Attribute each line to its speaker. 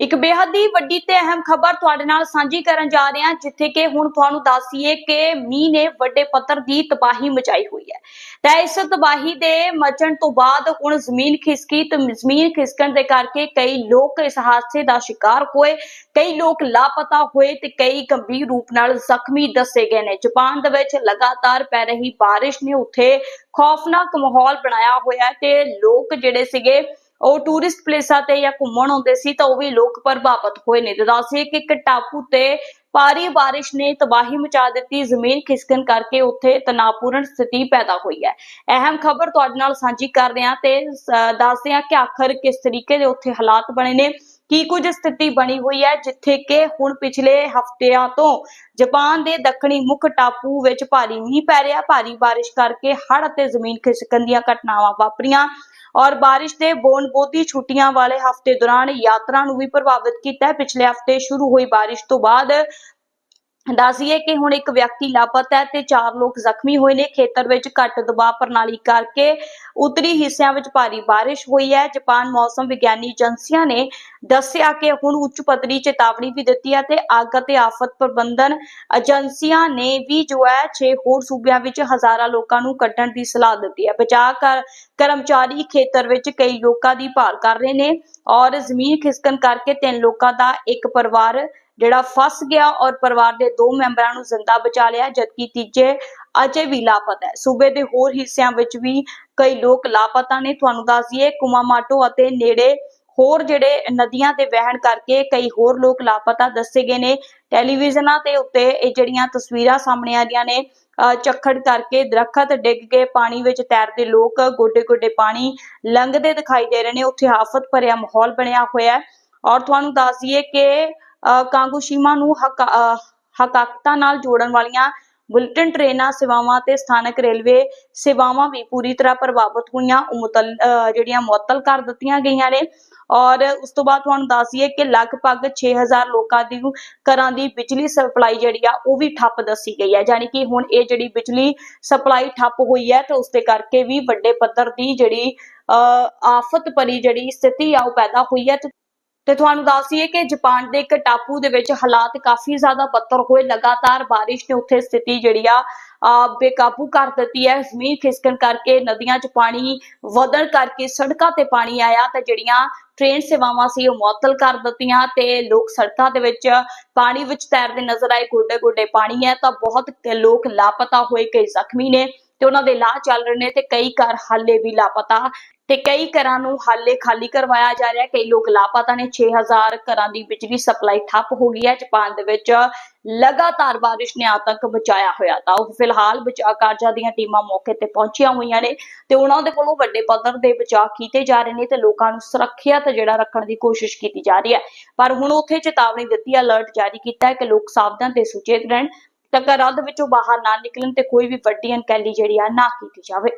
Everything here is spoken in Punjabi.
Speaker 1: ਇੱਕ ਬੇਹੱਦ ਹੀ ਵੱਡੀ ਤੇ ਅਹਿਮ ਖਬਰ ਤੁਹਾਡੇ ਨਾਲ ਸਾਂਝੀ ਕਰਨ ਜਾ ਰਹੇ ਹਾਂ, ਜਿੱਥੇ ਕਿ ਹੁਣ ਤੁਹਾਨੂੰ ਦੱਸੀਏ ਕਿ ਮੀਂਹ ਨੇ ਵੱਡੇ ਪੱਧਰ ਦੀ ਤਬਾਹੀ ਮਚਾਈ ਹੋਈ ਹੈ। ਤਾਂ ਇਸ ਤਬਾਹੀ ਦੇ ਮਚਣ ਤੋਂ ਬਾਅਦ ਹੁਣ ਜ਼ਮੀਨ ਖਿਸਕੀ ਤੇ ਜ਼ਮੀਨ ਖਿਸਕਣ ਦੇ ਕਰਕੇ ਕਈ ਲੋਕ ਇਸ ਹਾਦਸੇ ਦਾ ਸ਼ਿਕਾਰ ਹੋਏ, ਕਈ ਲੋਕ ਲਾਪਤਾ ਹੋਏ ਤੇ ਕਈ ਗੰਭੀਰ ਰੂਪ ਨਾਲ ਜ਼ਖਮੀ ਦੱਸੇ ਗਏ ਨੇ। ਜਾਪਾਨ ਦੇ ਵਿੱਚ ਲਗਾਤਾਰ ਪੈ ਰਹੀ ਬਾਰਿਸ਼ ਨੇ ਉੱਥੇ ਖੌਫਨਾਕ ਮਾਹੌਲ ਬਣਾਇਆ ਹੋਇਆ ਹੈ ਤੇ ਲੋਕ ਜਿਹੜੇ ਸੀਗੇ ਉਹ ਟੂਰਿਸਟ ਪਲੇਸਾਂ ਤੇ ਜਾਂ ਘੁੰਮਣ ਆਉਂਦੇ ਸੀ ਤਾਂ ਉਹ ਵੀ ਲੋਕ ਪ੍ਰਭਾਵਿਤ ਹੋਏ ਨੇ। ਤੇ ਦੱਸਿਏ ਕਿ ਇੱਕ ਟਾਪੂ ਤੇ ਭਾਰੀ ਬਾਰਿਸ਼ ਨੇ ਤਬਾਹੀ ਮਚਾ ਦਿੱਤੀ, ਜ਼ਮੀਨ ਖਿਸਕਣ ਕਰਕੇ ਉੱਥੇ ਤਣਾਅਪੂਰਨ ਸਥਿਤੀ ਪੈਦਾ ਹੋਈ ਹੈ। ਅਹਿਮ ਖਬਰ ਤੁਹਾਡੇ ਨਾਲ ਸਾਂਝੀ ਕਰ ਰਹੇ ਹਾਂ ਤੇ ਦੱਸਦੇ ਹਾਂ ਕਿ ਆਖਰ ਕਿਸ ਤਰੀਕੇ ਦੇ ਉੱਥੇ ਹਾਲਾਤ ਬਣੇ ਨੇ, ਕੀ ਕੁਝ ਸਥਿਤੀ ਬਣੀ ਹੋਈ ਹੈ, ਜਿੱਥੇ ਕਿ ਹੁਣ ਪਿਛਲੇ ਹਫ਼ਤਿਆਂ ਤੋਂ ਜਾਪਾਨ ਦੇ ਦੱਖਣੀ ਮੁੱਖ ਟਾਪੂ ਵਿੱਚ ਭਾਰੀ ਮੀਂਹ ਪੈ ਰਿਹਾ। ਭਾਰੀ ਬਾਰਿਸ਼ ਕਰਕੇ ਹੜ੍ਹ ਅਤੇ ਜ਼ਮੀਨ ਖਿਸਕਣ ਦੀਆਂ ਘਟਨਾਵਾਂ ਵਾਪਰੀਆਂ। ਔਰ ਬਾਰਿਸ਼ ਦੇ ਬੋਨਬੋਦੀ ਛੁੱਟੀਆਂ ਵਾਲੇ ਹਫ਼ਤੇ ਦੌਰਾਨ ਯਾਤਰਾ ਨੂੰ ਵੀ ਪ੍ਰਭਾਵਿਤ ਕੀਤਾ ਪਿਛਲੇ ਹਫ਼ਤੇ ਸ਼ੁਰੂ ਹੋਈ ਬਾਰਿਸ਼ ਤੋਂ ਬਾਅਦ ਦੱਸੀਏ ਕਿ ਹੁਣ ਇੱਕ ਵਿਅਕਤੀ ਲਾਪਤਾ ਹੈ ਤੇ ਚਾਰ ਲੋਕ ਜ਼ਖਮੀ ਹੋਏ ਨੇ। ਖੇਤਰ ਵਿੱਚ ਘੱਟ ਦਬਾਅ ਪ੍ਰਣਾਲੀ ਕਰਕੇ ਉੱਤਰੀ ਹਿੱਸਿਆਂ ਵਿੱਚ ਭਾਰੀ ਬਾਰਿਸ਼ ਹੋਈ ਹੈ। ਜਾਪਾਨ ਮੌਸਮ ਵਿਗਿਆਨੀ ਏਜੰਸੀਆਂ ਨੇ ਦੱਸਿਆ ਕਿ ਹੁਣ ਉੱਚ ਪੱਧਰੀ ਚੇਤਾਵਨੀ ਵੀ ਦਿੱਤੀ ਹੈ ਤੇ ਅੱਗ ਅਤੇ ਆਫਤ ਪ੍ਰਬੰਧਨ ਏਜੰਸੀਆਂ ਨੇ ਵੀ ਜੋ ਹੈ 6 ਹੋਰ ਸੂਬਿਆਂ ਵਿੱਚ ਹਜ਼ਾਰਾਂ ਲੋਕਾਂ ਨੂੰ ਕੱਢਣ ਦੀ ਸਲਾਹ ਦਿੱਤੀ ਹੈ। ਬਚਾਅ ਕਰ, ਕਰਮਚਾਰੀ ਖੇਤਰ ਵਿੱਚ ਕਈ ਲੋਕਾਂ ਦੀ ਭਾਲ ਕਰ ਰਹੇ ਨੇ ਔਰ ਜ਼ਮੀਨ ਖਿਸਕਣ ਕਰਕੇ ਤਿੰਨ ਲੋਕਾਂ ਦਾ ਇੱਕ ਪਰਿਵਾਰ ਜਿਹੜਾ ਫਸ ਗਿਆ ਔਰ ਪਰਿਵਾਰ ਦੇ ਦੋ ਮੈਂਬਰਾਂ ਨੂੰ ਜ਼ਿੰਦਾ ਬਚਾ ਲਿਆ, ਜਦਕਿ ਤੀਜੇ ਅਜੇ ਵੀ ਲਾਪਤਾ ਹੈ। ਸੂਬੇ ਦੇ ਹੋਰ ਹਿੱਸਿਆਂ ਵਿੱਚ ਵੀ ਕਈ ਲੋਕ ਲਾਪਤਾ ਨੇ। ਤੁਹਾਨੂੰ ਦੱਸ ਦਈਏ, ਕੁਮਾਮਾਟੋ ਅਤੇ ਨੇੜੇ ਹੋਰ ਜਿਹੜੇ ਨਦੀਆਂ ਦੇ ਵਹਿਣ ਕਰਕੇ ਕਈ ਹੋਰ ਲੋਕ ਲਾਪਤਾ ਦੱਸੇ ਗਏ ਨੇ। ਟੈਲੀਵਿਜ਼ਨਾਂ ਤੇ ਉੱਤੇ ਇਹ ਜਿਹੜੀਆਂ ਤਸਵੀਰਾਂ ਸਾਹਮਣੇ ਆ ਰਹੀਆਂ ਨੇ ਚੱਖੜ ਕਰਕੇ ਦਰਖਤ ਡਿੱਗ ਕੇ ਪਾਣੀ ਵਿੱਚ ਤੈਰਦੇ ਲੋਕ ਗੋਡੇ ਗੋਡੇ ਪਾਣੀ ਲੰਘਦੇ ਦਿਖਾਈ ਦੇ ਰਹੇ ਨੇ। ਉੱਥੇ ਆਫਤ ਭਰਿਆ ਮਾਹੌਲ ਬਣਿਆ ਹੋਇਆ ਹੈ। ਔਰ ਤੁਹਾਨੂੰ ਦੱਸ ਦਈਏ ਕਿ, ਅਹ ਕਾਂਗੋਸ਼ੀਮਾ ਨੂੰ ਹਕਾ- ਅਹ ਹਕਾਕਤਾ ਨਾਲ ਜੋੜਨ ਵਾਲੀਆਂ ਬੁਲਟਨ ਟ੍ਰੇਨਾਂ, ਸੇਵਾਵਾਂ ਤੇ ਸਥਾਨਕ ਰੇਲਵੇ ਸੇਵਾਵਾਂ ਵੀ ਪੂਰੀ ਤਰ੍ਹਾਂ ਪ੍ਰਭਾਵਿਤ ਹੋਈਆਂ ਜਿਹੜੀਆਂ ਮੁਅੱਤਲ ਕਰ ਦਿੱਤੀਆਂ ਗਈਆਂ ਨੇ। ਔਰ ਉਸ ਤੋਂ ਬਾਅਦ ਤੁਹਾਨੂੰ ਦੱਸ ਦਈਏ ਕਿ ਲਗਭਗ 6000 ਲੋਕਾਂ ਦੀ ਘਰਾਂ ਦੀ ਬਿਜਲੀ ਸਪਲਾਈ ਜਿਹੜੀ ਆ, ਉਹ ਵੀ ਠੱਪ ਦੱਸੀ ਗਈ ਹੈ। ਯਾਨੀ ਕਿ ਹੁਣ ਇਹ ਜਿਹੜੀ ਬਿਜਲੀ ਸਪਲਾਈ ਠੱਪ ਹੋਈ ਹੈ, ਤੇ ਉਸ ਦੇ ਕਰਕੇ ਵੀ ਵੱਡੇ ਪੱਧਰ ਦੀ ਜਿਹੜੀ, ਅਹ ਆਫਤ ਭਰੀ ਜਿਹੜੀ ਸਥਿਤੀ ਆ, ਉਹ ਪੈਦਾ ਹੋਈ ਹੈ। ਤੇ ਤੁਹਾਨੂੰ ਦੱਸ ਦਈਏ ਕਿ ਜਾਪਾਨ ਦੇ ਇੱਕ ਟਾਪੂ ਦੇ ਵਿੱਚ ਹਾਲਾਤ ਕਾਫੀ ਜ਼ਿਆਦਾ ਬੱਤਰ ਹੋਏ। ਲਗਾਤਾਰ ਬਾਰਿਸ਼ ਨੇ ਉੱਥੇ ਸਥਿਤੀ ਜਿਹੜੀ ਆ ਬੇਕਾਬੂ ਕਰ ਦਿੱਤੀ ਹੈ। ਜ਼ਮੀਨ ਖਿਸਕਣ ਕਰਕੇ, ਨਦੀਆਂ 'ਚ ਪਾਣੀ ਵਧਣ ਕਰਕੇ ਸੜਕਾਂ ਤੇ ਪਾਣੀ ਆਇਆ ਤੇ ਜਿਹੜੀਆਂ ਟ੍ਰੇਨ ਸੇਵਾਵਾਂ ਸੀ ਉਹ ਮੁਅੱਤਲ ਕਰ ਦਿੱਤੀਆਂ ਤੇ ਲੋਕ ਸੜਕਾਂ ਦੇ ਵਿੱਚ ਪਾਣੀ ਵਿੱਚ ਤੈਰਦੇ ਨਜ਼ਰ ਆਏ। ਗੋਡੇ ਗੋਡੇ ਪਾਣੀ ਹੈ ਤਾਂ ਬਹੁਤ ਲੋਕ ਲਾਪਤਾ ਹੋਏ। ਕਈ ਜ਼ਖਮੀ ਨੇ। ਤੇ ਉਹਨਾਂ ਦੇ ਇਲਾਜ ਚੱਲ ਰਹੇ ਨੇ ਤੇ ਕਈ ਘਰ ਹਾਲੇ ਵੀ ਲਾਪਤਾ ਤੇ ਕਈ ਘਰਾਂ ਨੂੰ ਹਾਲੇ ਖਾਲੀ ਕਰਵਾਇਆ ਜਾ ਰਿਹਾ, ਕਈ ਲੋਕ ਲਾਪਤਾ ਨੇ। 6000 ਘਰਾਂ ਦੀ ਬਿਜਲੀ ਸਪਲਾਈ ਠੱਪ ਹੋ ਗਈ ਹੈ। ਜਾਪਾਨ ਦੇ ਵਿੱਚ ਲਗਾਤਾਰ ਬਾਰਿਸ਼ ਨੇ ਆਤੰਕ ਬਚਾਇਆ ਹੋਇਆ ਤਾਂ ਉਹ ਫਿਲਹਾਲ ਬਚਾਅ ਕਾਰਜਾਂ ਦੀਆਂ ਟੀਮਾਂ ਮੌਕੇ ਤੇ ਪਹੁੰਚੀਆਂ ਹੋਈਆਂ ਨੇ ਤੇ ਉਹਨਾਂ ਦੇ ਕੋਲੋਂ ਵੱਡੇ ਪੱਧਰ ਦੇ ਬਚਾਅ ਕੀਤੇ ਜਾ ਰਹੇ ਨੇ ਤੇ ਲੋਕਾਂ ਨੂੰ ਸੁਰੱਖਿਅਤ ਜਿਹੜਾ ਰੱਖਣ ਦੀ ਕੋਸ਼ਿਸ਼ ਕੀਤੀ ਜਾ ਰਹੀ ਹੈ। ਪਰ ਹੁਣ ਉੱਥੇ ਚੇਤਾਵਨੀ ਦਿੱਤੀ ਅਲਰਟ ਜਾਰੀ ਕੀਤਾ ਹੈ ਕਿ ਲੋਕ ਸਾਵਧਾਨ ਤੇ ਸੁਚੇਤ ਰਹਿਣ ਤਾਂ ਘਰਾਂ ਦੇ ਵਿੱਚੋਂ ਬਾਹਰ ਨਾ ਨਿਕਲਣ ਤੇ ਕੋਈ ਵੀ ਵੱਡੀ ਅਣਗਹਿਲੀ ਜਿਹੜੀ ਆ ਨਾ ਕੀਤੀ ਜਾਵੇ।